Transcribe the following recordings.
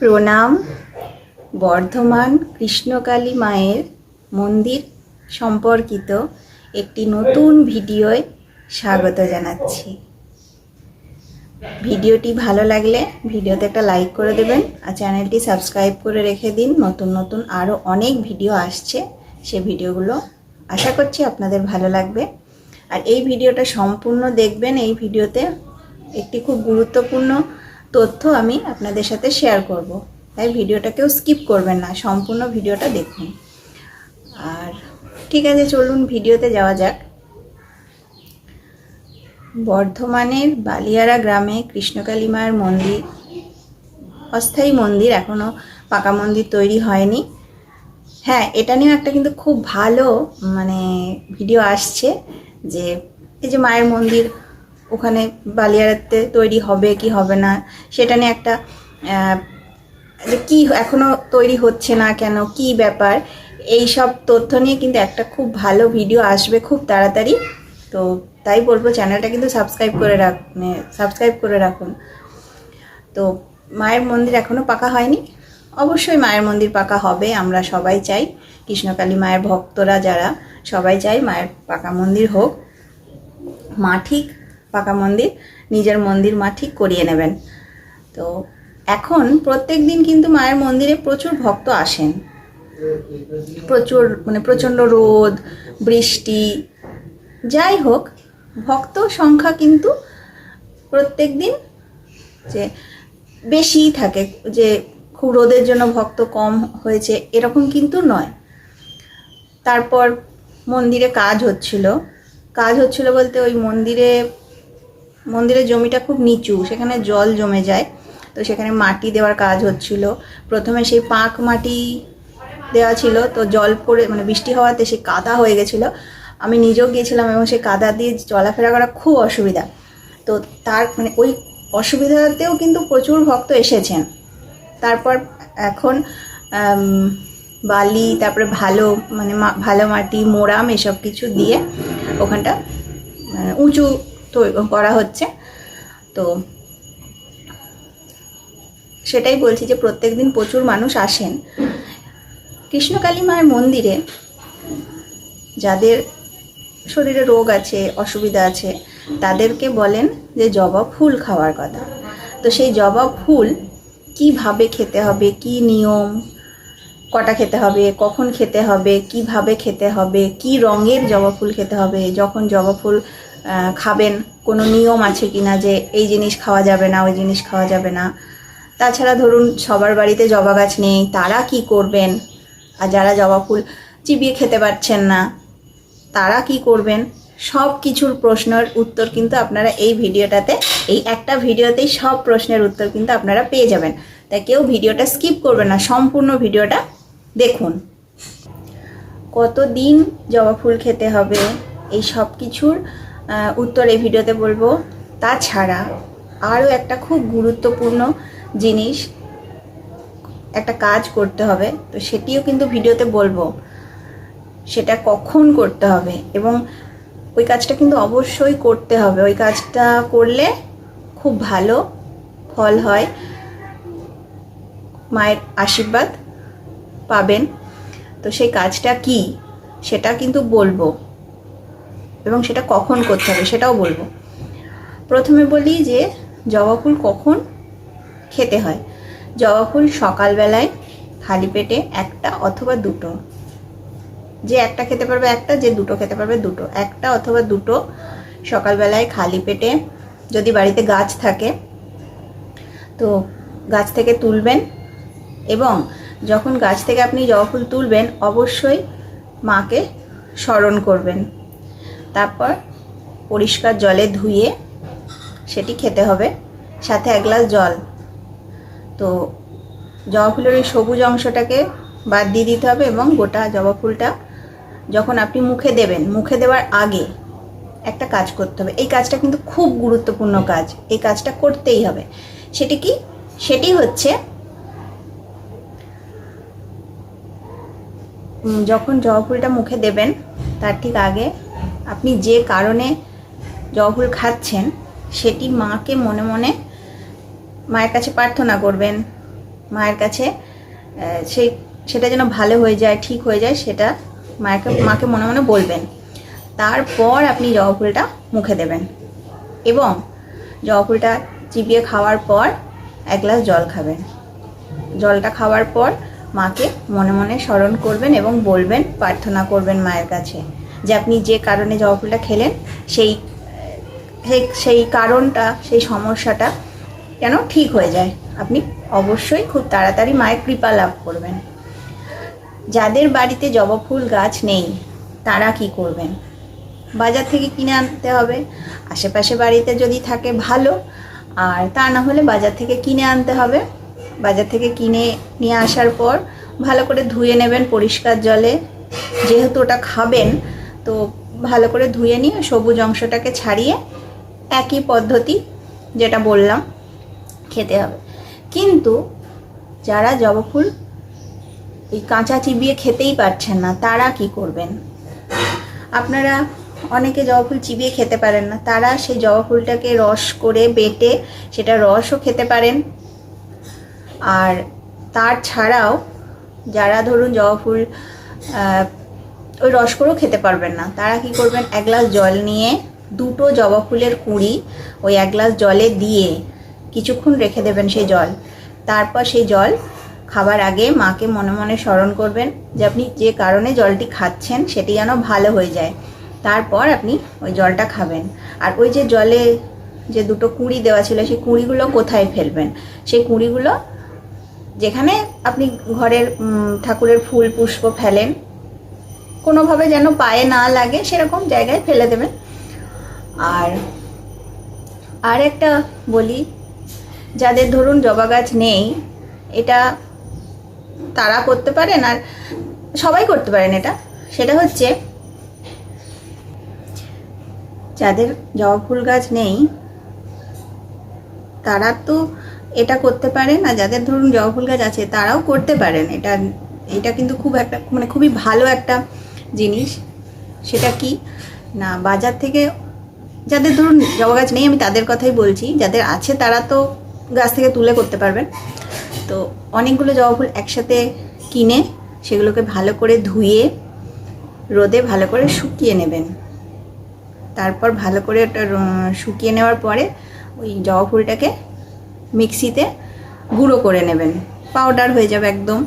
প্রণাম। বর্ধমান কৃষ্ণকালী মায়ের মন্দির সম্পর্কিত একটি নতুন ভিডিওয় স্বাগত জানাচ্ছি। ভিডিওটি ভালো লাগলে ভিডিওতে একটা লাইক করে দেবেন আর চ্যানেলটি সাবস্ক্রাইব করে রেখে দিন। নতুন নতুন আরও অনেক ভিডিও আসছে। সে ভিডিওগুলো আশা করছি আপনাদের ভালো লাগবে। আর এই ভিডিওটা সম্পূর্ণ দেখবেন। এই ভিডিওতে একটি খুব গুরুত্বপূর্ণ তথ্য আমি আপনাদের সাথে শেয়ার করব। তাই ভিডিওটা কেউ স্কিপ করবেন না, সম্পূর্ণ ভিডিওটা দেখুন। আর ঠিক আছে, চলুন ভিডিওতে যাওয়া যাক। বর্ধমানের বালিয়ারা গ্রামে কৃষ্ণকালী মায়ের মন্দির, অস্থায়ী মন্দির এখনও পাকা মন্দির তৈরি হয়নি। হ্যাঁ এটা নিয়েও একটা কিন্তু খুব ভালো মানে ভিডিও আসছে যে, এই যে মায়ের মন্দির ওখানে বালিয়ারাতে তৈরি হবে কি হবে না, সেটা নিয়ে একটা যে কি এখনও তৈরি হচ্ছে না কেন, কি ব্যাপার এই সব তথ্য নিয়ে কিন্তু একটা খুব ভালো ভিডিও আসবে খুব তাড়াতাড়ি। তো তাই বলব চ্যানেলটা কিন্তু সাবস্ক্রাইব করে রাখ সাবস্ক্রাইব করে রাখুন। তো মায়ের মন্দির এখনও পাকা হয়নি, অবশ্যই মায়ের মন্দির পাকা হবে, আমরা সবাই চাই, কৃষ্ণকালী মায়ের ভক্তরা যারা, সবাই চাই মায়ের পাকা মন্দির হোক। মা ঠিক পাকা মন্দির, নিজের মন্দির মা ঠিক করিয়ে নেবেন। তো এখন প্রত্যেক দিন কিন্তু মায়ের মন্দিরে প্রচুর ভক্ত আসেন। প্রচুর মানে প্রচণ্ড রোদ, বৃষ্টি, যাই হোক, ভক্ত সংখ্যা কিন্তু প্রত্যেক দিন যে বেশিই থাকে, যে খুব রোদের জন্য ভক্ত কম হয়েছে, এরকম কিন্তু নয়। তারপর মন্দিরে কাজ হচ্ছিল। কাজ হচ্ছিল বলতে ওই মন্দিরে মন্দিরের জমিটা খুব নিচু, সেখানে জল জমে যায়। তো সেখানে মাটি দেওয়ার কাজ হচ্ছিল। প্রথমে সেই পাঁক মাটি দেওয়া ছিল, তো জল পড়ে মানে বৃষ্টি হওয়াতে সে কাদা হয়ে গেছিল। আমি নিজেও গিয়েছিলাম এবং সেই কাদা দিয়ে চলাফেরা করা খুব অসুবিধা। তো তার মানে ওই অসুবিধাতেও কিন্তু প্রচুর ভক্ত এসেছেন। তারপর এখন বালি, তারপরে ভালো মানে ভালো মাটি, মোরাম, এসব কিছু দিয়ে ওখানটা উঁচু তৈ- করা হচ্ছে। তো সেটাই বলছি যে প্রত্যেক দিন প্রচুর মানুষ আসেন। কৃষ্ণকালী মায়ের মন্দিরে যাদের শরীরে রোগ আছে, অসুবিধা আছে, তাদেরকে বলেন যে জবা ফুল খাওয়ার কথা। তো সেই জবা ফুল কীভাবে খেতে হবে, কি নিয়ম, কটা খেতে হবে, কখন খেতে হবে, কীভাবে খেতে হবে, কি রঙের জবা ফুল খেতে হবে, যখন জবা ফুল খাবেন। কোনো নিয়ম আছে কি না যে এই জিনিস খাওয়া যাবে না, ওই জিনিস খাওয়া যাবে না। তাছাড়া ধরুন, সবার বাড়িতে জবা গাছ নেই, তারা কি করবেন? আর যারা জবা ফুল চিবিয়ে খেতে পারছেন না, তারা কি করবেন? সব কিছুর প্রশ্নের উত্তর কিন্তু আপনারা এই ভিডিওটাতে, এই একটা ভিডিওতেই সব প্রশ্নের উত্তর কিন্তু আপনারা পেয়ে যাবেন। তাই কেউ ভিডিওটা স্কিপ করবেন না, সম্পূর্ণ ভিডিওটা দেখুন। কতদিন জবা ফুল খেতে হবে? এই সব কিছুর উত্তর এই ভিডিওতে বলব। তাছাড়া আরও একটা খুব গুরুত্বপূর্ণ জিনিস, একটা কাজ করতে হবে, তো সেটিও কিন্তু ভিডিওতে বলব। সেটা কখন করতে হবে এবং ওই কাজটা কিন্তু অবশ্যই করতে হবে। ওই কাজটা করলে খুব ভালো ফল হয়। মায়ের আশীর্বাদ পাবেন। তো সেই কাজটা কি? সেটা কিন্তু বলব। এবং সেটা কখন করতে হবে সেটাও বলব। প্রথমে বলি যে জবা ফুল কখন খেতে হয়? জবা ফুল সকালবেলায় খালি পেটে একটা অথবা দুটো। যে একটা খেতে পারবে একটা, যে দুটো খেতে পারবে দুটো। একটা অথবা দুটো সকালবেলায় খালি পেটে যদি বাড়িতে গাছ থাকে, তো গাছ থেকে তুলবেন এবং যখন গাছ থেকে আপনি জবা ফুল তুলবেন, অবশ্যই মাকে স্মরণ করবেন। তারপর পরিষ্কার জলে ধুয়ে সেটি খেতে হবে। সাথে এক গ্লাস জল। তো জবা ফুলের ওই সবুজ অংশটাকে বাদ দিয়ে দিতে হবে এবং গোটা জবা ফুলটা যখন আপনি মুখে দেবেন, মুখে দেওয়ার আগে একটা কাজ করতে হবে। এই কাজটা কিন্তু খুব গুরুত্বপূর্ণ কাজ। এই কাজটা করতেই হবে। সেটি কি? সেটি হচ্ছে যখন জবা ফুলটা মুখে দেবেন, তার ঠিক আগে আপনি যে কারণে জবা ফুল খাচ্ছেন, সেটি মাকে মনে মনে মায়ের কাছে প্রার্থনা করবেন। মায়ের কাছে সেই, সেটা যেন ভালো হয়ে যায়, ঠিক হয়ে যায়, সেটা মাকে মাকে মনে মনে বলবেন। তারপর আপনি জবা ফুলটা মুখে দেবেন এবং জবা ফুলটা চিবিয়ে খাওয়ার পর এক গ্লাস জল খাবেন। জলটা খাওয়ার পর মাকে মনে মনে স্মরণ করবেন এবং বলবেন, প্রার্থনা করবেন মায়ের কাছে। যে আপনি যে কারণে জবা ফুলটা খেলেন, সেই সেই কারণটা, সেই সমস্যাটা যেন ঠিক হয়ে যায়। আপনি অবশ্যই খুব তাড়াতাড়ি মায়ের কৃপা লাভ করবেন। যাদের বাড়িতে জবা ফুল গাছ নেই, তারা কি করবেন? বাজার থেকে কিনে আনতে হবে। আশেপাশে বাড়িতে যদি থাকে ভালো, আর তা না হলে বাজার থেকে কিনে আনতে হবে। বাজার থেকে কিনে নিয়ে আসার পর ভালো করে ধুয়ে নেবেন পরিষ্কার জলে। যেহেতু ওটা খাবেন তো ভালো করে ধুয়ে নিয়ে সবুজ অংশটাকে ছাড়িয়ে একই পদ্ধতি যেটা বললাম, খেতে হবে। কিন্তু যারা জবা ফুল এই কাঁচা চিবিয়ে খেতেই পারছেন না, তারা কি করবেন? আপনারা অনেকে জবা ফুল চিবিয়ে খেতে পারেন না, তারা সেই জবা ফুলটাকে রস করে বেটে সেটা রসও খেতে পারেন। আর তার ছাড়াও যারা ধরুন জবা ফুল ওই রস করেও খেতে পারবেন না। তারা কি করবেন, এক গ্লাস জল নিয়ে দুটো জবা ফুলের কুঁড়ি ওই এক গ্লাস জলে দিয়ে কিছুক্ষণ রেখে দেবেন সেই জল। তারপর সেই জল খাবার আগে মাকে মনে মনে স্মরণ করবেন যে আপনি যে কারণে জলটি খাচ্ছেন সেটি যেন ভালো হয়ে যায়। তারপর আপনি ওই জলটা খাবেন। আর ওই যে জলে যে দুটো কুঁড়ি দেওয়া ছিল, সেই কুঁড়িগুলো কোথায় ফেলবেন? সেই কুঁড়িগুলো যেখানে আপনি ঘরের ঠাকুরের ফুল পুষ্প ফেলেন কোনোভাবে যেন পায়ে না লাগে, সেরকম জায়গায় ফেলে দেবেন। আর আর একটা বলি, যাদের ধরুন জবা গাছ নেই, এটা তারা করতে পারেন আর সবাই করতে পারেন এটা। সেটা হচ্ছে, যাদের জবা ফুল গাছ নেই, তারা তো এটা করতে পারেন আর যাদের ধরুন জবা ফুল গাছ আছে, তারাও করতে পারেন। এটা এটা কিন্তু খুব একটা মানে খুবই ভালো একটা জিনিস, সেটা কি? না, বাজার থেকে যাদের ধরুন জবা গাছ নেই, আমি তাদের কথাই বলছি। যাদের আছে তারা তো গাছ থেকে তুলে করতে পারবেন। তো অনেকগুলো জবা ফুল একসাথে কিনে সেগুলোকে ভালো করে ধুয়ে, রোদে ভালো করে শুকিয়ে নেবেন। তারপর ভালো করে ওটা শুকিয়ে নেওয়ার পরে ওই জবা ফুলটাকে মিক্সিতে গুঁড়ো করে নেবেন। পাউডার হয়ে যাবে একদম।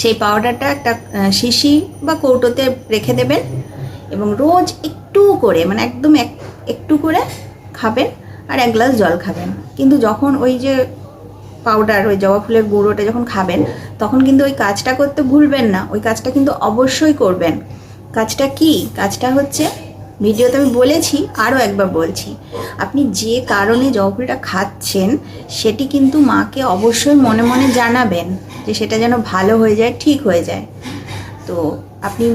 সেই পাউডারটা একটা শিশি বা কৌটোতে রেখে দেবেন এবং রোজ একটু করে মানে একদম এক, একটু করে খাবেন আর এক গ্লাস জল খাবেন। কিন্তু যখন ওই যে পাউডার ওই জবা ফুলের গুঁড়োটা যখন খাবেন, তখন কিন্তু ওই কাজটা করতে ভুলবেন না। ওই কাজটা কিন্তু অবশ্যই করবেন। কাজটা কি? কাজটা হচ্ছে ভিডিওতে আমি বলেছি আরও একবার বলছি। আপনি যে কারণে জবা ফুলটা খাচ্ছেন, সেটি কিন্তু মাকে অবশ্যই মনে মনে জানাবেন। যে সেটা যেন ভালো হয়ে যায়, ঠিক হয়ে যায়। তো আপনি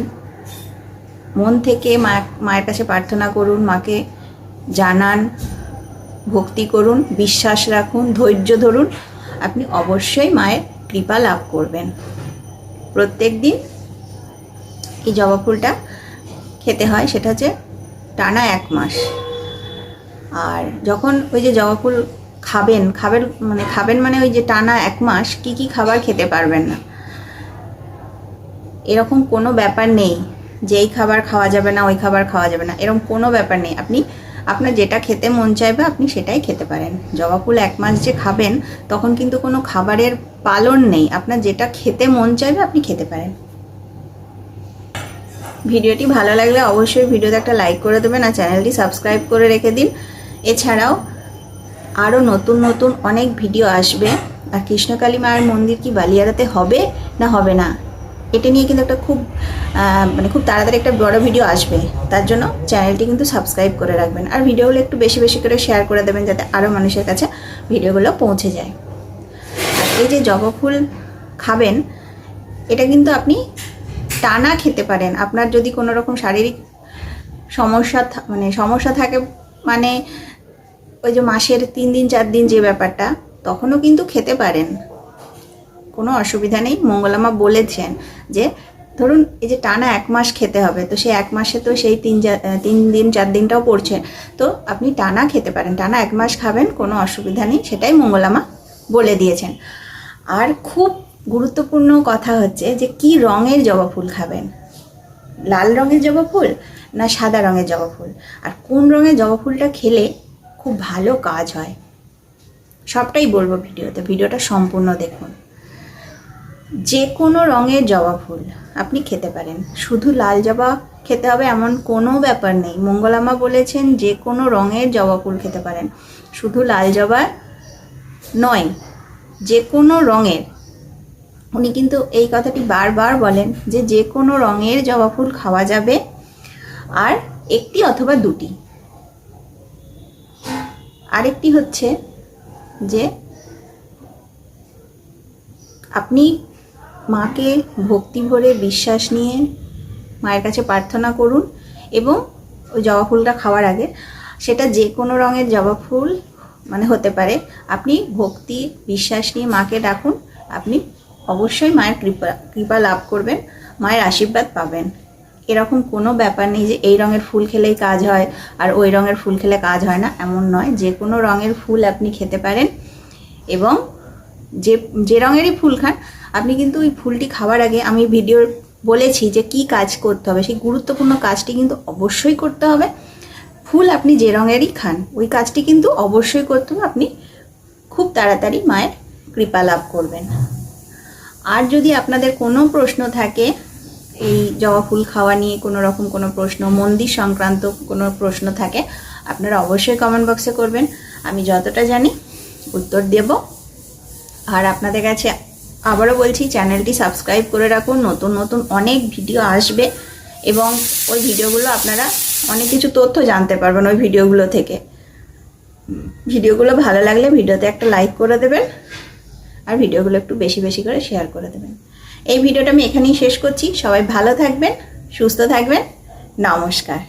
মন থেকে মা, মায়ের কাছে প্রার্থনা করুন, মাকে জানান, ভক্তি করুন, বিশ্বাস রাখুন, ধৈর্য ধরুন। আপনি অবশ্যই মায়ের কৃপা লাভ করবেন। প্রত্যেক দিন এই জবা ফুলটা খেতে হয়, সেটা হচ্ছে টানা এক মাস। আর যখন ওই যে জবা ফুল খাবেন খাবেন মানে খাবেন মানে ওই যে টানা এক মাস কি কি খাবার খেতে পারবেন না। এরকম কোনো ব্যাপার নেই যে এই খাবার খাওয়া যাবে না, ওই খাবার খাওয়া যাবে না, এরকম কোনো ব্যাপার নেই। আপনি, আপনার যেটা খেতে মন চাইবে আপনি সেটাই খেতে পারেন। জবা ফুল এক মাস যে খাবেন, তখন কিন্তু কোনো খাবারের পালন নেই। আপনার যেটা খেতে মন চাইবে আপনি খেতে পারেন। ভিডিওটি ভালো লাগলে অবশ্যই ভিডিওতে একটা লাইক করে দেবেন আর চ্যানেলটি সাবস্ক্রাইব করে রেখে দিন। এছাড়াও আরও নতুন নতুন অনেক ভিডিও আসবে। আর কৃষ্ণকালী মায়ের মন্দির কি বালিয়ারাতে হবে না হবে না? এটা নিয়ে কিন্তু একটা খুব মানে খুব তাড়াতাড়ি একটা বড় ভিডিও আসবে। তার জন্য চ্যানেলটি কিন্তু সাবস্ক্রাইব করে রাখবেন। আর ভিডিওগুলো একটু বেশি বেশি করে শেয়ার করে দেবেন যাতে আরও মানুষের কাছে ভিডিওগুলো পৌঁছে যায়। আর এই যে জবা ফুল খাবেন, এটা কিন্তু আপনি টানা খেতে পারেন। আপনার যদি কোনো রকম শারীরিক সমস্যা মানে সমস্যা থাকে মানে ওই যে মাসের তিন দিন, চার দিন যে ব্যাপারটা, তখনও কিন্তু খেতে পারেন। কোনো অসুবিধা নেই। মঙ্গলামা বলেছেন যে, ধরুন এই যে টানা এক মাস খেতে হবে, তো সেই এক মাসে তো সেই তিন তিন দিন, চার দিনটাও পড়ছে। তো আপনি টানা খেতে পারেন। টানা এক মাস খাবেন, কোনো অসুবিধা নেই, সেটাই মঙ্গলামা বলে দিয়েছেন। আর খুব গুরুত্বপূর্ণ কথা হচ্ছে যে, কি রঙের জবা ফুল খাবেন? লাল রঙের জবা ফুল না সাদা রঙের জবা ফুল? আর কোন রঙের জবা ফুলটা খেলে খুব ভালো কাজ হয়। সবটাই বলব ভিডিওতে। ভিডিওটা সম্পূর্ণ দেখুন। যে কোনো রঙের জবা ফুল আপনি খেতে পারেন। শুধু লাল জবা খেতে হবে এমন কোনো ব্যাপার নেই। মঙ্গলামা বলেছেন যে কোনো রঙের জবা ফুল খেতে পারেন। শুধু লাল জবা নয় যে কোনো রঙের। উনি কিন্তু এই কথাটি বারবার বলেন যে যে কোনো রঙের জবা ফুল খাওয়া যাবে। আর একটি অথবা দুটি। আরেকটি হচ্ছে যে আপনি মাকে ভক্তি ভরে বিশ্বাস নিয়ে মায়ের কাছে প্রার্থনা করুন এবং ওই জবা ফুলটা খাওয়ার আগে সেটা যে কোনো রঙের জবা ফুল মানে হতে পারে, আপনি ভক্তি, বিশ্বাস নিয়ে মাকে ডাকুন, আপনি অবশ্যই মায়ের কৃপা কৃপা লাভ করবেন, মায়ের আশীর্বাদ পাবেন। এরকম কোনো ব্যাপার নেই যে এই রঙের ফুল খেলেই কাজ হয় আর ওই রঙের ফুল খেলে কাজ হয় না, এমন নয়। যে কোনো রঙের ফুল আপনি খেতে পারেন এবং যে যে রঙেরই ফুল খান, আপনি কিন্তু ওই ফুলটি খাওয়ার আগে আমি ভিডিওর বলেছি যে কি কাজ করতে হবে। সেই গুরুত্বপূর্ণ কাজটি কিন্তু অবশ্যই করতে হবে। ফুল আপনি যে রঙেরই খান, ওই কাজটি কিন্তু অবশ্যই করতে হবে। আপনি খুব তাড়াতাড়ি মায়ের কৃপা লাভ করবেন। আর যদি আপনাদের কোনো প্রশ্ন থাকে এই জবা ফুল খাওয়া নিয়ে কোনো রকম কোনো প্রশ্ন, মন্দির সংক্রান্ত কোনো প্রশ্ন থাকে, আপনারা অবশ্যই কমেন্ট বক্সে করবেন। আমি যতটা জানি উত্তর দেব। আর আপনাদের কাছে আবারও বলছি, চ্যানেলটি সাবস্ক্রাইব করে রাখুন। নতুন নতুন অনেক ভিডিও আসবে এবং ওই ভিডিওগুলো আপনারা অনেক কিছু তথ্য জানতে পারবেন ওই ভিডিওগুলো থেকে। ভিডিওগুলো ভালো লাগলে ভিডিওতে একটা লাইক করে দেবেন আর ভিডিওগুলো একটু বেশি বেশি করে শেয়ার করে দেবেন। এই ভিডিওটা আমি এখানেই শেষ করছি। সবাই ভালো থাকবেন সুস্থ থাকবেন। নমস্কার।